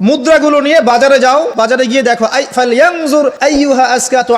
মুদ্রাগুলো নিয়ে বাজারে যাও, বাজারে গিয়ে দেখো, আই ফাল ইয়ানজুর আইয়ুহা তো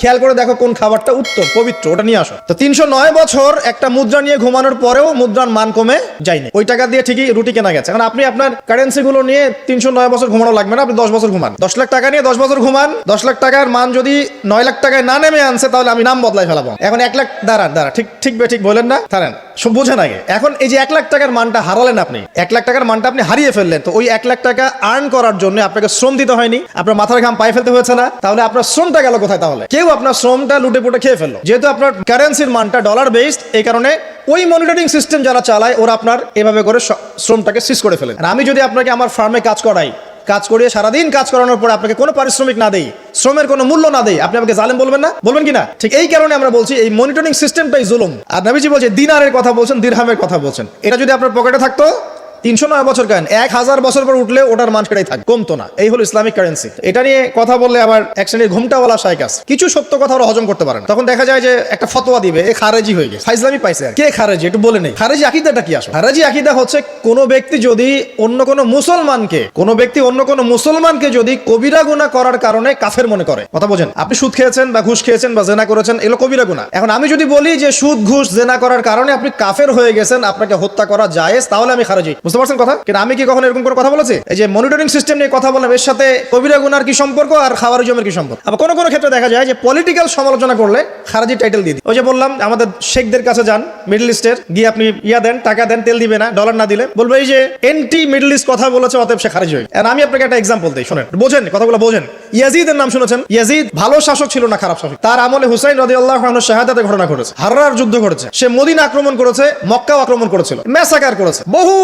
খেয়াল করে দেখো কোন খাবারটা উত্তম, পবিত্র, ওটা নিয়ে আসো। তো তিনশো নয় বছর একটা মুদ্রা নিয়ে ঘুমানোর পরেও মুদ্রার মান কমে যায়নি। ওই টাকা দিয়ে ঠিকই রুটি কেনা গেছে। কারণ আপনি আপনার কারেন্সি গুলো নিয়ে তিনশো নয় বছর ঘুমানো লাগবে না, আপনি দশ বছর ঘুমান। দশ লাখ টাকা নিয়ে দশ বছর ঘুমান, দশ লাখ টাকার মান যদি নয় লাখ টাকায় না নেমে আনছে, তাহলে আমি নাম বদলাই ফেলাবো। এখন এক লাখ, দাঁড়ান দাঁড়া ঠিক ঠিক বে, ঠিক বলেন না? দাঁড়ান, সব বোঝেন আগে। এখন এই যে এক লাখ টাকার মানটা হারালেন আপনি, এক লাখ টাকার মানটা আপনি হারিয়ে ফেললেন, তো ওই এক লাখ টাকা আর্ন করার জন্য আপনাকে শ্রম দিতে হয়নি, আপনার মাথার ঘাম পায়ে ফেলতে হয়েছে না, তাহলে আপনার শ্রমটা গেল কোথায় তাহলে? কেউ আপনার শ্রমটা লুটে পুটে খেয়ে ফেলল। যেহেতু আপনার কারেন্সির মানটা ডলার বেসড এই কারণে ওই মনিটরিং সিস্টেম যারা চালায়, ওরা আপনার এভাবে করে শ্রমটাকে সিজ করে ফেলে আর আমি যদি আপনাকে আমার ফার্মে কাজ করাই, কাজ করিয়ে সারাদিন কাজ করানোর পর আপনাকে কোনো পারিশ্রমিক না দেই, শ্রমের কোনো মূল্য না দেই, আপনি আমাকে জালেম বলবেন না? বলবেন কি না? ঠিক এই কারণে আমরা বলছি এই মনিটরিং সিস্টেমটাই জুলুম। আর নবীজি বলছে, দিনারের কথা বলছেন, দিরহামের কথা বলছেন। এটা যদি আপনার পকেটে থাকতো তিনশো নয় বছর কেন এক হাজার বছর পর উঠলে ওটার মান সেটাই থাকে, কমতো না। এই হলো ইসলামিক কারেন্সি এটা নিয়ে কথা বললে আবার এক শ্রেণির ঘুমটাওয়ালা শাইক আছে। কিছু সত্য কথা ওরা হজম করতে পারে না। তখন দেখা যায় যে একটা ফতোয়া দিবে, এ খারেজি হয়ে গেছে। ফাইজলামি পাইছে কে। খারেজি? একটু বলে নেই। খারেজি আকিদাটা কি আসে খারেজি আকিদা হচ্ছে কোন ব্যক্তি যদি অন্য কোন মুসলমানকে, কোন ব্যক্তি অন্য কোন মুসলমানকে যদি কবিরা গুণা করার কারণে কাফের মনে করে। কথা বোঝেন? আপনি সুদ খেয়েছেন বা ঘুষ খেয়েছেন বা জেনা করেছেন এগুলো কবিরা গুণা এখন আমি যদি বলি যে সুদ, ঘুষ, জেনা করার কারণে আপনি কাফের হয়ে গেছেন, আপনাকে হত্যা করা জায়েজ, তাহলে আমি খারেজি। বুঝতে পারছেন কথা? কিন্তু আমি কি কখনো এরকম করে কথা বলেছি? এই যে মনিটরিং সিস্টেম নিয়ে কথা বললাম এর সাথে কবিরা গুনার কি সম্পর্ক আর খাওয়ার জমের কি সম্পর্ক? আবার কোনো কোনো ক্ষেত্রে দেখা যায় যে পলিটিক্যাল সমালোচনা করলে খারাজি টাইটেল দিয়ে দিই। ওই যে বললাম, আমাদের শেখদের কাছে যান মিডল ইস্টের গিয়ে আপনি ইয়া দেন, টাকা দেন, তেল দিবে না ডলার না দিলে। বলব এই যে এন্টি মিডল ইস্ট কথা বলেছে, অতএব সে খারিজ হয়ে আমি আপনাকে একটা এক্সাম্পল দিই, শোনেন। বোঝেন, কথাগুলো বোঝেন। ইয়াজিদের নাম শুনেছেন? ইয়াজিদ ভালো শাসক ছিল না, খারাপ শাসক। তার আমলে হুসাইন রদি আল্লাহ শাহাদাতের ঘটনা ঘটেছে। হাররার যুদ্ধ ঘটেছে। সে মদিনা আক্রমণ করেছে, মক্কাও আক্রমণ করেছিল। মেসাকার করেছে। বহু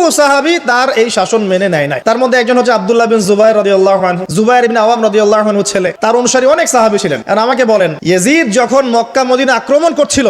সাহাবি তার এই শাসন মেনে নেয় নাই। তার মধ্যে একজন হচ্ছে আব্দুল্লাহ বিন জুবাই রদি আল্লাহ জুবাইর বিন আওয়াম রদি আল্লাহ ছেলে। তার অনুসারী অনেক সাহাবি ছিলেন। আর আমাকে বলেন, ইয়াজিদ যখন মক্কা মদিনা আক্রমণ করছিল